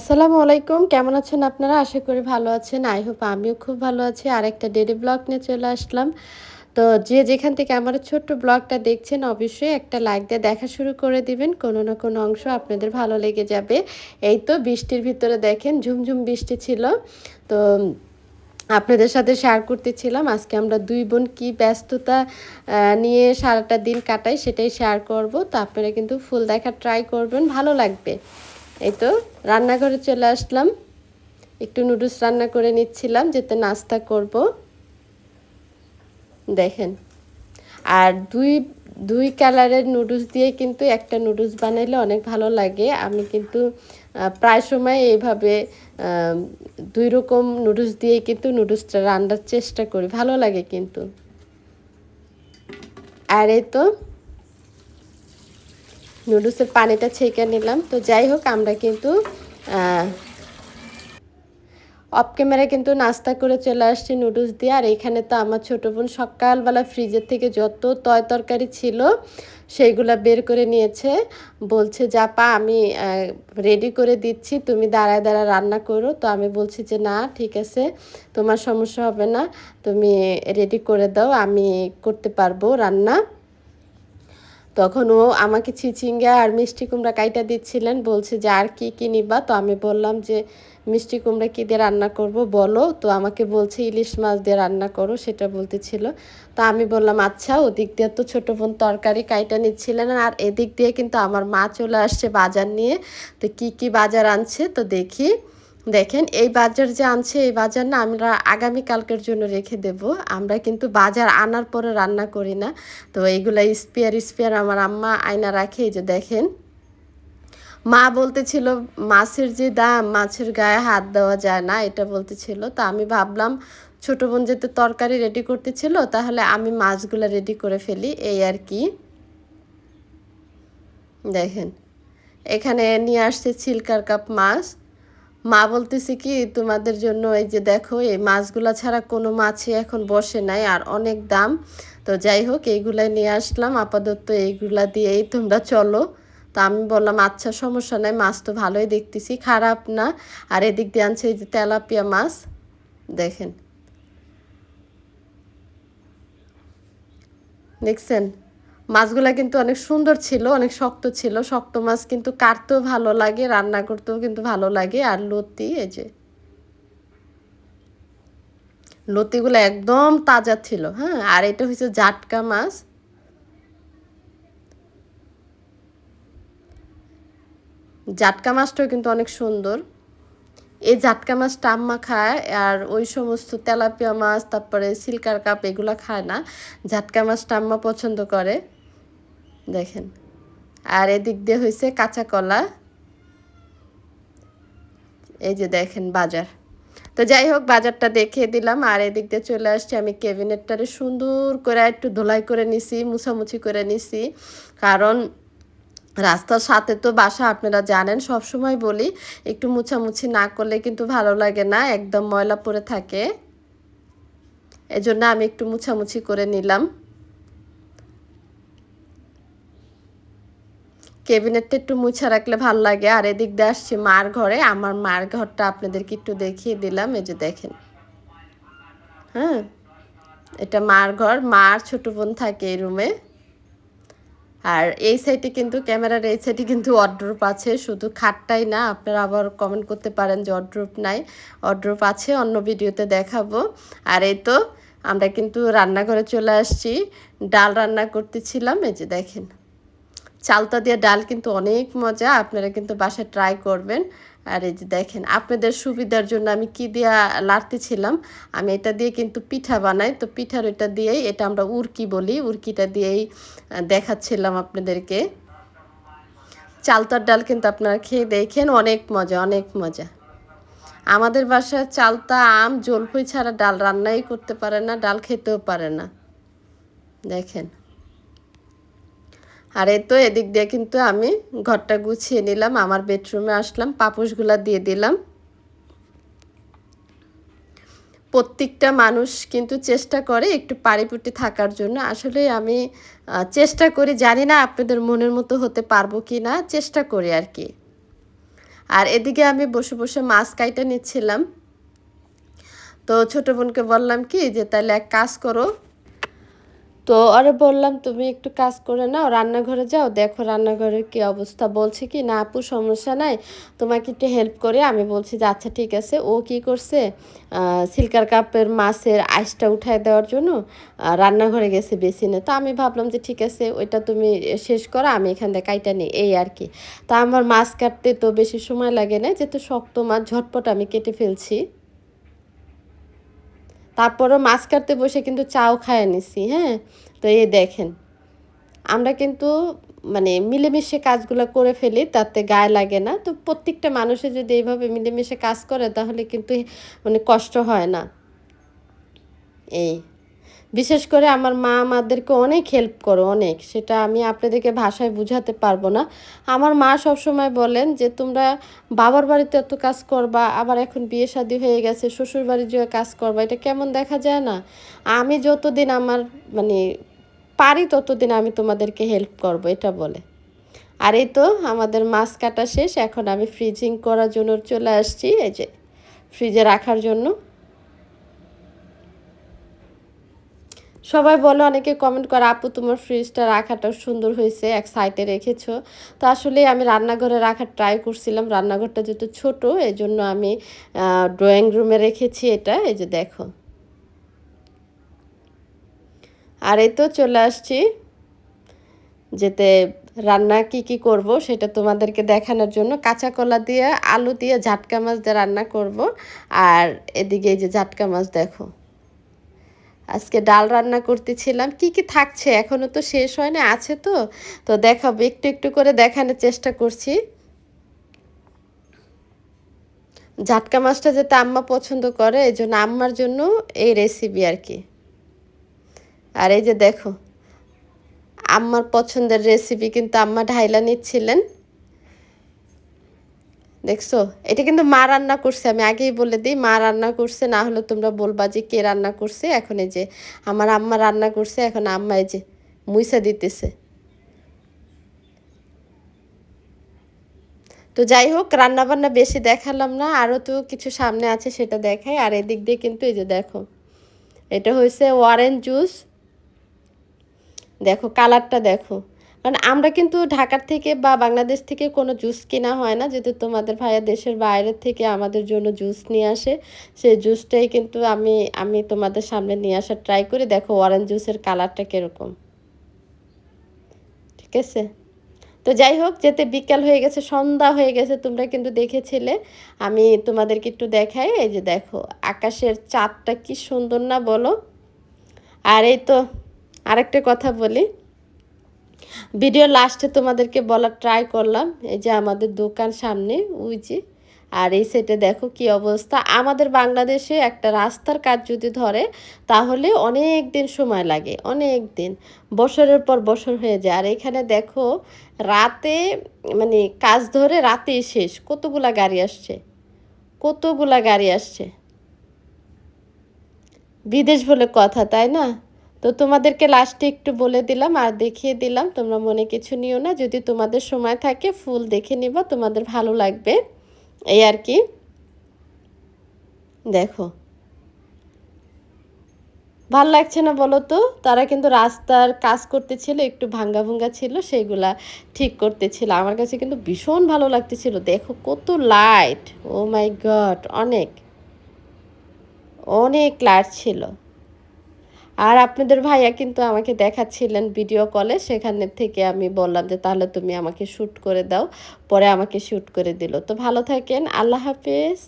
আসসালামু আলাইকুম। কেমন আছেন আপনারা? আশা করি ভালো আছেন। আই হোপ আমিও খুব ভালো আছি। আর একটা ডেলি ব্লগ নিয়ে চলে আসলাম। তো যে যেখান থেকে আমার ছোট্ট ব্লগটা দেখছেন, অবশ্যই একটা লাইক দিয়ে দেখা শুরু করে দিবেন। কোনো না কোনো অংশ আপনাদের ভালো লেগে যাবে। এই তো বৃষ্টির ভিতরে দেখেন, ঝুমঝুম বৃষ্টি ছিল। তো আপনাদের সাথে শেয়ার করতেছিলাম, আজকে আমরা দুই বোন কি ব্যস্ততা নিয়ে সারাটা দিন কাটাই সেটাই শেয়ার করব। তো আপনারা কিন্তু ফুল দেখা ট্রাই করবেন, ভালো লাগবে। এই তো, রান্নাঘরে চলে আসলাম। একটু নুডলস রান্না করে নিচ্ছিলাম, যেতে নাস্তা করব। দেখেন, আর দুই দুই কালারের নুডলস দিয়ে কিন্তু একটা নুডলস বানাইলে অনেক ভালো লাগে। আমি কিন্তু প্রায় সময় এইভাবে দুই রকম নুডলস দিয়ে কিন্তু নুডলসটা রান্নার চেষ্টা করি, ভালো লাগে কিন্তু। আর এই তো নুডলসের পানিটা ছেঁকে নিলাম। তো যাই হোক, আমরা কিন্তু অফ ক্যামেরা কিন্তু নাস্তা করে চলে আসছি নুডলস দিয়ে। আর এখানে তো আমার ছোটো বোন সকালবেলা ফ্রিজের থেকে যত তয় তরকারি ছিল, সেইগুলো বের করে নিয়েছে। বলছে, যা পা, আমি রেডি করে দিচ্ছি, তুমি দাঁড়ায় দাঁড়ায় রান্না করো। তো আমি বলছি যে, না, ঠিক আছে, তোমার সমস্যা হবে না, তুমি রেডি করে দাও, আমি করতে পারব রান্না। তখন ও আমাকে চিচিঙ্গা আর মিষ্টি কুমড়া কাইটা দিচ্ছিলেন, বলছে যে আর কী কী নিবা? তো আমি বললাম যে, মিষ্টি কুমড়া কী দিয়ে রান্না করব বলো? তো আমাকে বলছে, ইলিশ মাছ দিয়ে রান্না করো, সেটা বলতেছিল। তো আমি বললাম আচ্ছা ওদিক দিয়ে তো ছোটো বোন তরকারি কাইটা নিচ্ছিলেন আর এদিক দিয়ে কিন্তু আমার মা চলে আসছে বাজার নিয়ে। তো কি কি বাজার আনছে তো দেখি। দেখেন, এই বাজার যে আনছে, এই বাজার না আমরা আগামীকালকের জন্য রেখে দেব। আমরা কিন্তু বাজার আনার পরে রান্না করি না। তো এইগুলা স্পেয়ার স্পেয়ার আমার আম্মা আয়না রাখে, এই যে দেখেন। মা বলতেছিল, মাছের যে দাম, মাছের গায়ে হাত দেওয়া যায় না। এটা বলতেছিল। তো আমি ভাবলাম, ছোটো বোন যেতে তরকারি রেডি করতেছিল, তাহলে আমি মাছগুলো রেডি করে ফেলি। এই আর কি। দেখেন, এখানে নিয়ে আসছে চিলকার কাপ মাছ। মা বলতেছে কি, তোমাদের জন্য এই যে দেখো, এই মাছগুলা ছাড়া কোনো মাছই এখন বসে নাই আর অনেক দাম। তো যাই হোক, এইগুলাই নিয়ে আসলাম। আপাতত এইগুলা দিয়েই তোমরা চলো। তো আমি বললাম আচ্ছা সমস্যা নাই, মাছ তো ভালোই দেখতেছি, খারাপ না। আর এদিক দিয়ে আনছে এই যে তেলাপিয়া মাছ। দেখেন। দেখছেন? মাছগুলা কিন্তু অনেক সুন্দর ছিল, অনেক শক্ত ছিল। শক্ত মাছ কিন্তু কাটতেও ভালো লাগে, রান্না করতেও কিন্তু ভালো লাগে। আর লতি, এই যে লতিগুলো একদম তাজা ছিল হ্যাঁ? আর এটা হচ্ছে জাটকা মাছ। জাটকা মাছটাও কিন্তু অনেক সুন্দর। এই জাটকা মাছটা আম্মা খায়, আর ওই সমস্ত তেলাপিয়া মাছ, তারপরে সিল্কার কাপ এগুলো খায় না। জাটকা মাছটা আম্মা পছন্দ করে। দেখেন। আর এদিক দিয়ে হয়েছে কাঁচা কলা। এই যে দেখেন বাজার। তো যাই হোক, বাজারটা দেখিয়ে দিলাম। আর এদিক দিয়ে চলে আসছি আমি ক্যাবিনেটটারে সুন্দর করে একটু ধোলাই করে নিছি, মুছামুছি করে নিছি। কারণ রাস্তার সাথে তো বাসা, আপনারা জানেন সব সময় বলি, একটু মুছামুছি না করলে কিন্তু ভালো লাগে না, একদম ময়লা পড়ে থাকে। এজন্য আমি একটু মুছামুছি করে নিলাম। কেবিনেটটা একটু মুছা রাখলে ভালো লাগে। আর এদিক দিয়ে আসছি মার ঘরে। আমার মার ঘরটা আপনাদেরকে একটু দেখিয়ে দিলাম। এই যে দেখেন। হ্যাঁ? এটা মার ঘর। মার ছোট বোন থাকে এই রুমে আর এই সাইডে কিন্তু, ক্যামেরার এই সাইডে কিন্তু অড্রপ আছে। শুধু খাটটাই না, আপনারা আবার কমেন্ট করতে পারেন যে অড্রপ নাই। অড্রপ আছে, অন্য ভিডিওতে দেখাবো। আর এই তো, আমরা কিন্তু রান্নাঘরে চলে আসছি। ডাল রান্না করতেছিলাম। এই যে দেখেন। চালতা দিয়ে ডাল কিন্তু অনেক মজা, আপনারা কিন্তু বাসায় ট্রাই করবেন। আর এই যে দেখেন, আপনাদের সুবিধার জন্য আমি কি দিয়া লাড়তেছিলাম আমি এটা দিয়ে কিন্তু পিঠা বানাই, তো পিঠার ওইটা দিয়েই এটা আমরা উরকি বলি, উরকিটা দিয়েই দেখাচ্ছিলাম আপনাদেরকে। চালতার ডাল কিন্তু আপনারা খেয়ে দেখেন, অনেক মজা অনেক মজা। আমাদের বাসায় চালতা, আম জলফই ছাড়া ডাল রান্নাই করতে পারে না, ডাল খেতেও পারে না। দেখেন। আর এই তো এদিক দিয়ে কিন্তু আমি ঘরটা গুছিয়ে নিলাম, আমার বেডরুমে আসলাম, পাপোশগুলা দিয়ে দিলাম। প্রত্যেকটা মানুষ কিন্তু চেষ্টা করে একটু পাড়িপুটি থাকার জন্য। আসলে আমি চেষ্টা করি, জানি না আপনাদের মনের মতো হতে পারব কি না চেষ্টা করি আর কি। আর এদিকে আমি বসে বসে মাছ কাইটা নিচ্ছিলাম। তো ছোটো বোনকে বললাম কি, যে তাহলে এক কাজ করো তো আরে বললাম, তুমি একটু কাজ করে নাও, রান্নাঘরে যাও, দেখো রান্নাঘরের কি অবস্থা। বলছে কি, না আপু, সমস্যা নাই, তোমাকে একটু হেল্প করে। আমি বলছি যে আচ্ছা ঠিক আছে। ও কি করছে সিল্কার কাপের মাছের আইসটা উঠায় দেওয়ার জন্য রান্নাঘরে গেছে বেশি বেসিনে। তো আমি ভাবলাম যে, ঠিক আছে, ওইটা তুমি শেষ করো, আমি এখান থেকে কাইটা নিই। এই আর কি। তা আমার মাছ কাটতে তো বেশি সময় লাগে না, যেহেতু শক্ত মাছ, ঝটপট আমি কেটে ফেলছি। তারপরও মাছ কাটতে বসে কিন্তু চাও খায় নিছি হ্যাঁ? তো এই দেখেন, আমরা কিন্তু মানে মিলেমিশে কাজগুলো করে ফেলি, তাতে গায়ে লাগে না। তো প্রত্যেকটা মানুষে যদি এইভাবে মিলেমিশে কাজ করে, তাহলে কিন্তু মানে কষ্ট হয় না। এই। বিশেষ করে আমার মা আমাদেরকে অনেক হেল্প করো, অনেক। সেটা আমি আপনাদেরকে ভাষায় বুঝাতে পারব না। আমার মা সবসময় বলেন যে, তোমরা বাবার বাড়িতে এত কাজ করবা, আবার এখন বিয়ে শাদী হয়ে গেছে শ্বশুর বাড়ি যে কাজ করবা, এটা কেমন দেখা যায় না? আমি যতদিন আমার মানে পারি, ততদিন আমি তোমাদেরকে হেল্প করব, এটা বলে। আর এই তো আমাদের মাছ কাটা শেষ, এখন আমি ফ্রিজিং করার জন্য চলে আসছি, এই যে ফ্রিজে রাখার জন্য। সবাই বলে, অনেকে কমেন্ট করে, আপু, তোমার ফ্রিজটা রাখাটা সুন্দর হয়েছে, এক সাইডে রেখেছো। তো আসলে আমি রান্নাঘরে রাখার ট্রাই করছিলাম। রান্নাঘরটা যেহেতু ছোট এই জন্য আমি ড্রয়িং রুমে রেখেছি এটা। এই যে দেখো। আর এই তো চলে আসছি, যেতে রান্না কি কি করব সেটা তোমাদেরকে দেখানোর জন্য। কাঁচা কলা দিয়ে, আলু দিয়ে ঝাটকা মাছ দিয়ে রান্না করব। আর এদিকে এই যে ঝাটকা মাছ, দেখো। আজকে ডাল রান্না করতেছিলাম। কি কি থাকছে? এখনও তো শেষ হয় না, আছে তো। তো দেখাবো, একটু একটু করে দেখানোর চেষ্টা করছি। ঝাটকা মাছটা যাতে আম্মা পছন্দ করে, এই জন্য আম্মার জন্য এই রেসিপি আর কি। আর এই যে দেখো, আম্মার পছন্দের রেসিপি কিন্তু আম্মা ঢাইলা নিচ্ছিলেন। দেখছ? এটা কিন্তু মা রান্না করছে। আমি আগেই বলে দিই, মা রান্না করছে, না হলে তোমরা বলবা যে কে রান্না করছে। এখন এই যে আমার আম্মা রান্না করছে, এখন আম্মা এই যে মুইসা দিতেছে। তো যাই হোক রান্না বান্না বেশি দেখালাম না, আরও তো কিছু সামনে আছে সেটা দেখাই। আর এদিক দিয়ে কিন্তু এই যে দেখো, এটা হয়েছে ওয়ারেন জুস দেখো কালারটা দেখো। কারণ আমরা কিন্তু ঢাকার থেকে বা বাংলাদেশ থেকে কোনো জুস কেনা হয় না, যেহেতু তোমাদের ভাইয়া দেশের বাইরের থেকে আমাদের জন্য জুস নিয়ে আসে। সেই জুসটাই কিন্তু আমি আমি তোমাদের সামনে নিয়ে আসার ট্রাই করি। দেখো অরেঞ্জ জুসের কালারটা কীরকম। ঠিক আছে? তো যাই হোক, যেতে বিকাল হয়ে গেছে, সন্ধ্যা হয়ে গেছে, তোমরা কিন্তু দেখেছিলে। আমি তোমাদেরকে একটু দেখাই, এই যে দেখো, আকাশের চাঁদটা কি সুন্দর না বলো? আর এই তো আরেকটা কথা বলি। ভিডিও লাস্টে তোমাদেরকে বলার ট্রাই করলাম। এই যে আমাদের দোকান সামনে, ওই যে। আর এই সাইডে দেখো কি অবস্থা। আমাদের বাংলাদেশে একটা রাস্তার কাজ যদি ধরে, তাহলে অনেক দিন সময় লাগে, অনেক দিন। বছরের পর বছর হয়ে যায়। আর এখানে দেখো, রাতে মানে কাজ ধরে রাতেই শেষ। কতগুলা গাড়ি আসছে? কতগুলা গাড়ি আসছে? বিদেশ বলে কথা, তাই না? তো তোমাদেরকে লাস্টে একটু বলে দিলাম আর দেখিয়ে দিলাম, তোমরা মনে কিছু নিও না। যদি তোমাদের সময় থাকে, ফুল দেখে নিবা, তোমাদের ভালো লাগবে। এই আর কি। দেখো। ভালো লাগছে না বলো তো? তারা কিন্তু রাস্তার কাজ করতেছিল, একটু ভাঙ্গা ভুঙ্গা ছিল সেগুলা ঠিক করতেছিল। আমার কাছে কিন্তু ভীষণ ভালো লাগতেছিল। দেখো কত লাইট ও মাই গড অনেক। অনেক লাইট ছিল। আর আপনাদের ভাইয়া কিন্তু আমাকে দেখাচ্ছিলেন ভিডিও কলে সেখানে থেকে আমি বললাম যে, তাহলে তুমি আমাকে শ্যুট করে দাও। পরে আমাকে শ্যুট করে দিল। তো ভালো থাকেন, আল্লাহ হাফেজ।